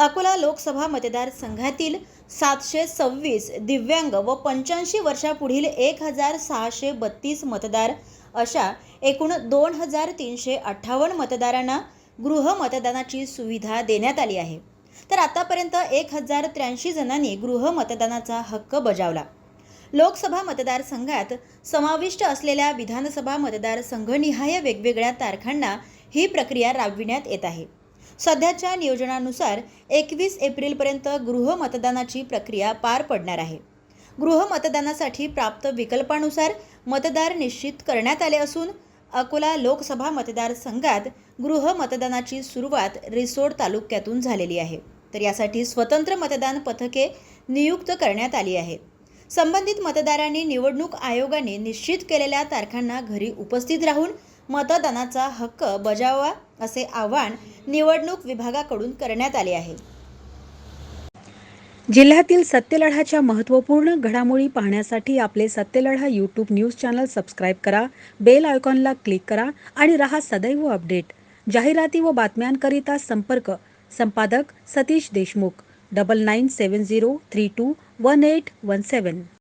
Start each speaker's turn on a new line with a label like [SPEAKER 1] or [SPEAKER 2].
[SPEAKER 1] अकोला लोकसभा मतदारसंघातील सातशे सव्वीस दिव्यांग व पंच्याऐंशी वर्षापुढील एक हजार सहाशे बत्तीस मतदार अशा एकूण दोन हजार तीनशे अठ्ठावन्न मतदारांना गृहमतदानाची सुविधा देण्यात आली आहे. तर आतापर्यंत एक हजार त्र्याऐंशी जणांनी गृहमतदानाचा हक्क बजावला. लोकसभा मतदारसंघात समाविष्ट असलेल्या विधानसभा मतदारसंघनिहाय वेगवेगळ्या तारखांना ही प्रक्रिया राबविण्यात येत आहे. सध्याच्या नियोजनानुसार एकवीस एप्रिलपर्यंत गृहमतदानाची प्रक्रिया पार पडणार आहे. गृहमतदानासाठी प्राप्त विकल्पानुसार मतदार निश्चित करण्यात आले असून अकोला लोकसभा मतदारसंघात गृहमतदानाची सुरुवात रिसोड तालुक्यातून झालेली आहे. तर यासाठी स्वतंत्र मतदान पथके नियुक्त करण्यात आली आहेत संबंधित मतदारांनी निवडणूक आयोगाने निश्चित केलेल्या तारखांना घरी उपस्थित राहून मतदानाचा हक्क बजावा असे आवाहन निवडणूक विभागाकडून करण्यात आले आहे.
[SPEAKER 2] जिल्ह्यातील सत्यलढाच्या महत्त्वपूर्ण घडामोडी पाहण्यासाठी आपले Satyaladha YouTube news channel subscribe करा बेल आयकॉनला क्लिक करा आणि रहा सदैव अपडेट जाहिराती व बातम्यांकरिता संपर्क संपादक Satish Deshmukh double nine seven zero three two one eight one seven